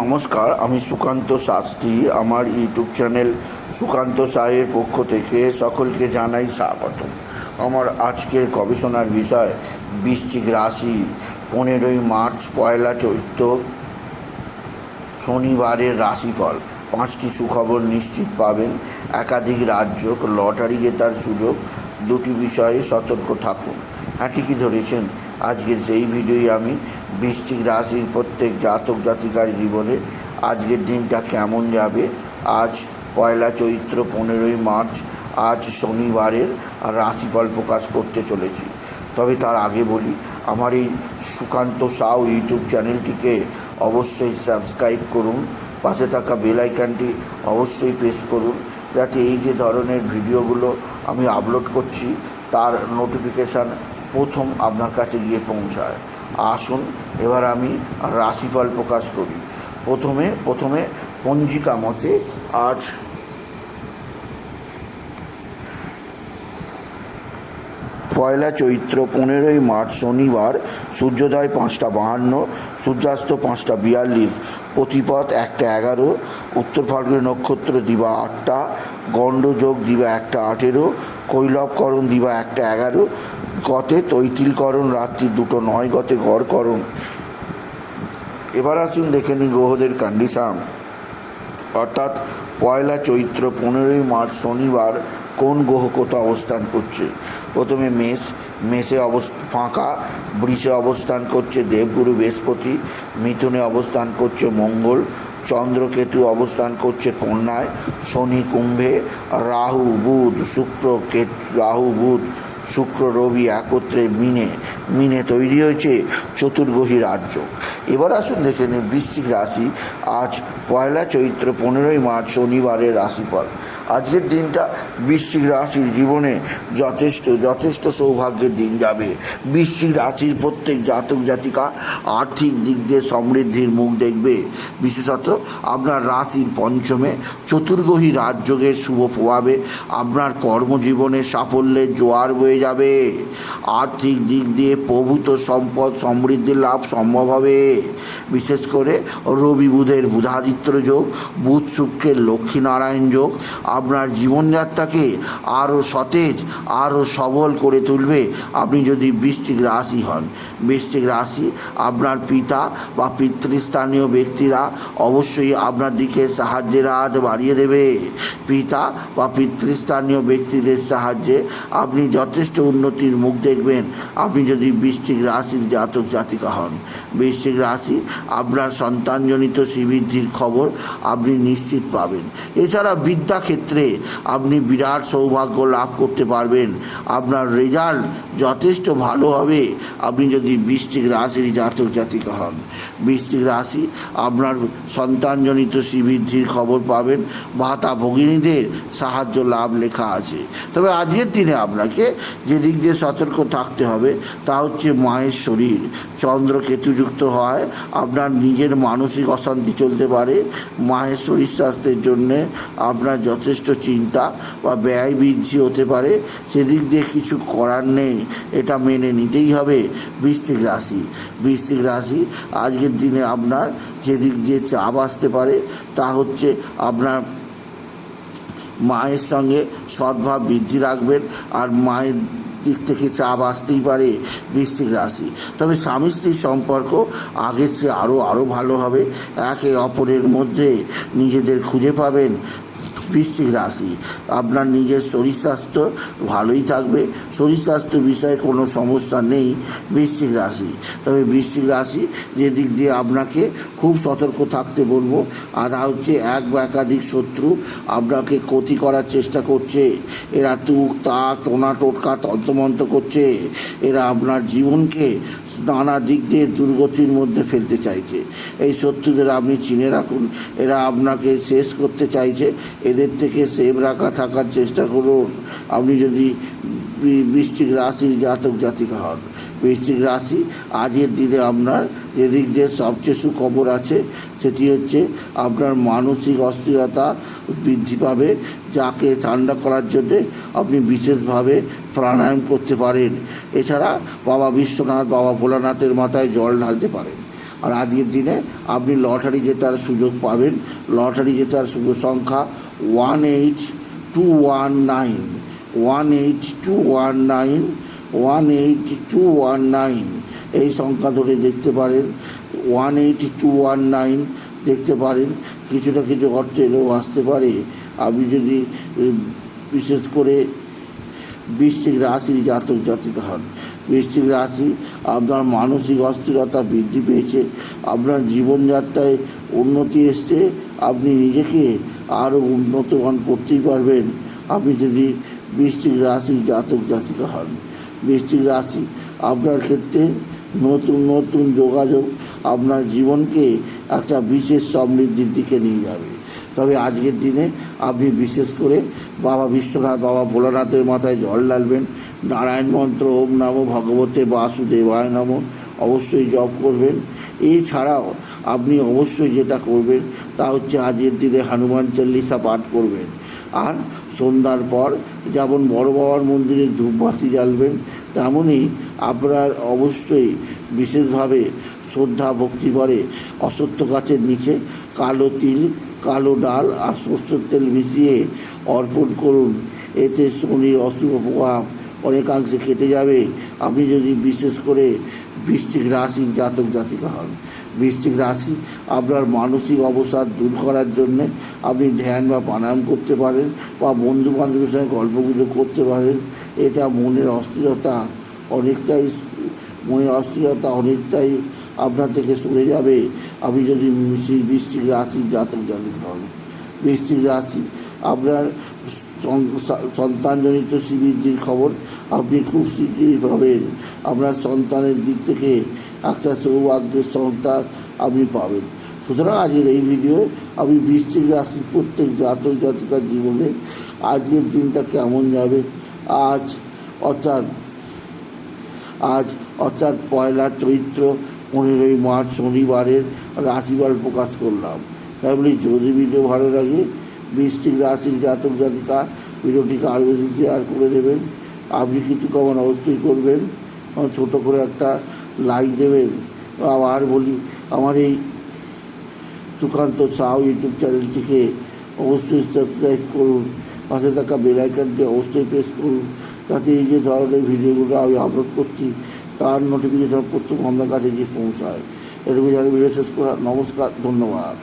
নমস্কার, আমি সুকান্ত শাস্ত্রী। আমার ইউটিউব চ্যানেল সুকান্ত সাহের পক্ষ থেকে সকলকে জানাই স্বাগত আমার আজকের গবেষণার বিষয় বৃশ্চিক রাশি, পনেরোই মার্চ, পয়লা চৈত্র, শনিবারের রাশিফল। পাঁচটি সুখবর নিশ্চিত পাবেন। একাধিক রাজ্য লটারি জেতার সুযোগ, দুটি বিষয়ে সতর্ক থাকুন। হ্যাঁ ঠিকই ধরেছেন। আজকের সেই ভিডিওই আমি বৃশ্চিক রাশির প্রত্যেক জাতক জাতিকার জীবনে আজকের দিনটা কেমন যাবে? আজ পয়লা চৈত্র পনেরোই মার্চ, আজ শনিবারের রাশিফল প্রকাশ করতে চলেছি। তবে তার আগে বলি, আমার এই সুকান্ত সাউ ইউটিউব চ্যানেলটিকে অবশ্যই সাবস্ক্রাইব করুন, পাশে থাকা বেল আইকনটি অবশ্যই প্রেস করুন, যাতে এই যে ধরনের ভিডিওগুলো আমি আপলোড করছি, তার নোটিফিকেশান প্রথম আপনার কাছে গিয়ে পৌঁছায়। আসুন, এবার আমি রাশিফল প্রকাশ করি। প্রথমে প্রথমে পঞ্জিকা মতে আজ পয়লা চৈত্র পনেরোই মার্চ শনিবার, সূর্যোদয় পাঁচটা বাহান্ন, সূর্যাস্ত পাঁচটা বিয়াল্লিশ প্রতিপথ একটা এগারো, উত্তর ফাল্গুনি নক্ষত্র দিবা আটটা গণ্ডযোগ দিবা একটা আঠেরো, কৈলবকরণ দিবা একটা এগারো গতে তৈতিল তৈতিলকরণ রাত্রি দুটো নয় গতে গড়করণ এবার আসুন দেখে নিন গ্রহদের কন্ডিশন। অর্থাৎ পয়লা চৈত্র পনেরোই মার্চ শনিবার কোন গ্রহ কোথাও অবস্থান করছে? প্রথমে মেষ, মেষে অবস্থ ফাঁকা, বৃষে অবস্থান করছে দেবগুরু বৃহস্পতি, মিথুনে অবস্থান করছে মঙ্গল, চন্দ্রকেতু অবস্থান করছে কন্যায়, শনি কুম্ভে, রাহু, বুধ, শুক্র, কেতু, রাহু, বুধ শুক্র রবি একত্রে মিনে মিনে তৈরি হয়েছে চতুর্গ্রহী রাজ্য। এবার আসুন দেখে নিন বৃশ্চিক রাশি। আজ পয়লা চৈত্র, পনেরোই মার্চ, শনিবারের রাশিফল। আজকের দিনটা বৃশ্চিক রাশির জীবনে যথেষ্ট যথেষ্ট সৌভাগ্যের দিন যাবে। বৃশ্চিক রাশির প্রত্যেক জাতক, জাতিকা আর্থিক দিক দিয়ে সমৃদ্ধির মুখ দেখবে। বিশেষত আপনার রাশির পঞ্চমে চতুর্গ্রহী রাজযোগের শুভ প্রভাবে আপনার কর্মজীবনে সাফল্যের জোয়ার বয়ে যাবে। আর্থিক দিক দিয়ে প্রভূত সম্পদ সমৃদ্ধির লাভ সম্ভব হবে। বিশেষ করে রবি বুধের বুধাদিত্য যোগ, বুধ শুক্রের লক্ষ্মীনারায়ণ যোগ, আপনার জীবনযাত্রাকে আরও সতেজ আরও সবল করে তুলবে। আপনি যদি বৃষ্টিক রাশি হন, বৃশ্চিক রাশি আপনার পিতা বা পিতৃস্থানীয় ব্যক্তিরা অবশ্যই আপনার দিকে সাহায্যের হাত বাড়িয়ে দেবে। পিতা বা পিতৃস্থানীয় ব্যক্তিদের সাহায্যে আপনি যথেষ্ট উন্নতির মুখ দেখবেন। আপনি যদি বৃষ্টিক রাশির জাতক জাতিকা হন, বৃশ্চিক রাশি, আপনার সন্তানজনিত শ্রীবৃদ্ধির খবর আপনি নিশ্চিত পাবেন। এছাড়া বিদ্যাক্ষেত্রে আপনি বিরাট সৌভাগ্য লাভ করতে পারবেন। আপনার রেজাল্ট যথেষ্ট ভালো হবে। আপনি যদি বৃষ্টিক রাশির জাতক জাতিকা হন। বৃশ্চিক রাশি, আপনার সন্তানজনিত শ্রীবৃদ্ধির খবর পাবেন। ভাতা ভগিনীদের সাহায্য লাভ লেখা আছে। তবে আজকের দিনে আপনাকে যে দিক দিয়ে সতর্ক থাকতে হবে তা হচ্ছে মায়ের শরীর। চন্দ্র কেতুযুক্ত হয়, আপনার নিজের মানসিক অশান্তি চলতে পারে, মায়ের শরীর স্বাস্থ্যের জন্যে আপনার যথেষ্ট চিন্তা বা ব্যয় বৃদ্ধি হতে পারে, সেদিক দিয়ে কিছু করার নেই, এটা মেনে নিতেই হবে বৃশ্চিক রাশি। বৃশ্চিক রাশি, আজকের দিনে আপনার যেদিক দিয়ে চাপ আসতে পারে, তা হচ্ছে আপনার মায়ের সঙ্গে সদ্ভাব বৃদ্ধি রাখবেন আর মায়ের দিক থেকে চাপ আসতেই পারে বৃশ্চিক রাশি। তবে স্বামী স্ত্রীর সম্পর্ক আগের চেয়ে আরও আরও ভালো হবে। একে অপরের মধ্যে নিজেদের খুঁজে পাবেন বৃশ্চিক রাশি। আপনার নিজের শরীর স্বাস্থ্য ভালোই থাকবে। শরীর স্বাস্থ্য বিষয়ে কোনো সমস্যা নেই বৃশ্চিক রাশি। তবে বৃশ্চিক রাশি যে দিক দিয়ে আপনাকে খুব সতর্ক থাকতে বলব আধা হচ্ছে এক বা একাধিক শত্রু আপনাকে ক্ষতি করার চেষ্টা করছে। এরা তুক, তাক, টোনা, টোটকা, তন্ত্রমন্ত্র করছে। এরা আপনার জীবনকে নানা দিক দিয়ে দুর্গতির মধ্যে ফেলতে চাইছে। এই শত্রুদের আপনি চিনে রাখুন। এরা আপনাকে শেষ করতে চাইছে। এদের থেকে সেভ রাখা থাকার চেষ্টা করুন। আপনি যদি বি- বৃশ্চিক রাশির জাতক জাতিকা হন বৃশ্চিক রাশি, আজকের দিনে আপনার যেদিক দিয়ে সবচেয়ে সুখবর আছে, সেটি হচ্ছে আপনার মানসিক অস্থিরতা বৃদ্ধি পাবে, যাকে ঠান্ডা করার জন্যে আপনি বিশেষভাবে প্রাণায়াম করতে পারেন। এছাড়া বাবা বিশ্বনাথ, বাবা ভোলানাথের মাথায় জল ঢালতে পারেন। আর আজকের দিনে আপনি লটারি জেতার সুযোগ পাবেন। লটারি জেতার শুভ সংখ্যা one eight two one nine. One eight two one nine one eight two one nine এই সংখ্যা ধরে দেখতে পারেন one eight two one nine দেখতে পারেন। কিছুটা কিছু অর্থ এলেও আসতে পারে। আপনি যদি বিশেষ করে বৃশ্চিক রাশির জাতক জাতিকা হন, বৃশ্চিক রাশি আপনার মানসিক অস্থিরতা বৃদ্ধি পেয়েছে, আপনার জীবনযাত্রায় উন্নতি এসছে, আপনি নিজেকে আরও উন্নতমান করতেই পারবেন। আপনি যদি বৃশ্চিক রাশি জাতক জাতিকা হন। বৃশ্চিক রাশি আপনার ক্ষেত্রে নতুন নতুন যোগাযোগ আপনার জীবনকে একটা বিশেষ সমৃদ্ধির দিকে নিয়ে যাবে। তবে আজকের দিনে আপনি বিশেষ করে বাবা বিশ্বনাথ, বাবা ভোলানাথের মাথায় জল ঢালবেন। নারায়ণ মন্ত্র, ওম নম ভগবতে বাসুদেবায় নম, অবশ্যই জপ করবেন। এছাড়াও আপনি অবশ্যই যেটা করবেন তা হচ্ছে আজকের দিনে হনুমান চল্লিশা পাঠ করবেন। আর সন্ধ্যার পর যেমন বড় বাবার মন্দিরে ধূপবাতি জ্বালবেন তেমনই আপনার অবশ্যই বিশেষভাবে শ্রদ্ধা ভক্তি করে অসত্য গাছের নিচে কালো তিল, কালো ডাল আর সর্ষের তেল মিশিয়ে অর্পণ করুন। এতে শনির অশুভ প্রভাব অনেকাংশে কেটে যাবে। আপনি যদি বিশেষ করে বৃষ্টিক রাশির জাতক জাতিকা হন বৃষ্টিক রাশি, আপনার মানসিক অবসাদ দূর করার জন্যে আপনি ধ্যান বা প্রাণায়াম করতে পারেন বা বন্ধু বান্ধবের সঙ্গে গল্পগুজব করতে পারেন। এটা মনের অস্থিরতা অনেকটাই মনের অস্থিরতা অনেকটাই আপনার থেকে সরে যাবে। আপনি যদি সেই বৃষ্টিক রাশির জাতক জাতিক হন বৃষ্টিক রাশি আপনার সন্তানজনিত শ্রীবৃদ্ধির খবর আপনি খুব শীঘ্রই পাবেন। আপনার সন্তানের দিক থেকে একটা সৌভাগ্যের সন্তান আপনি পাবেন। সুতরাং আজকের এই ভিডিও আমি বৃষ্টিক রাশির প্রত্যেক জাতক জাতিকার জীবনে আজকের দিনটা কেমন যাবে? আজ অর্থাৎ আজ অর্থাৎ পয়লা চৈত্র পনেরোই মার্চ শনিবারের রাশিফল প্রকাশ করলাম। তাই বলি যদি ভিডিও ভালো লাগে বৃষ্টিক রাশির জাতক জাতিকা ভিডিওটিকে আরও বেশি শেয়ার করে দেবেন। আপনি কিছু কেমন অবশ্যই করবেন। ছোটো করে একটা লাইক দেবেন। আবার বলি, আমার এই সুকান্ত সাউ ইউটিউব চ্যানেলটিকে অবশ্যই সাবস্ক্রাইব করুন। পাশে থাকা বেল আইকনটি অবশ্যই প্রেস করুন। যাতে এই যে ধরনের ভিডিওগুলো আমি আপলোড করছি, তার নোটিফিকেশন প্রথম আপনার কাছে গিয়ে পৌঁছায়। এটুকু জানি ভিডিও শেষ করা নমস্কার, ধন্যবাদ।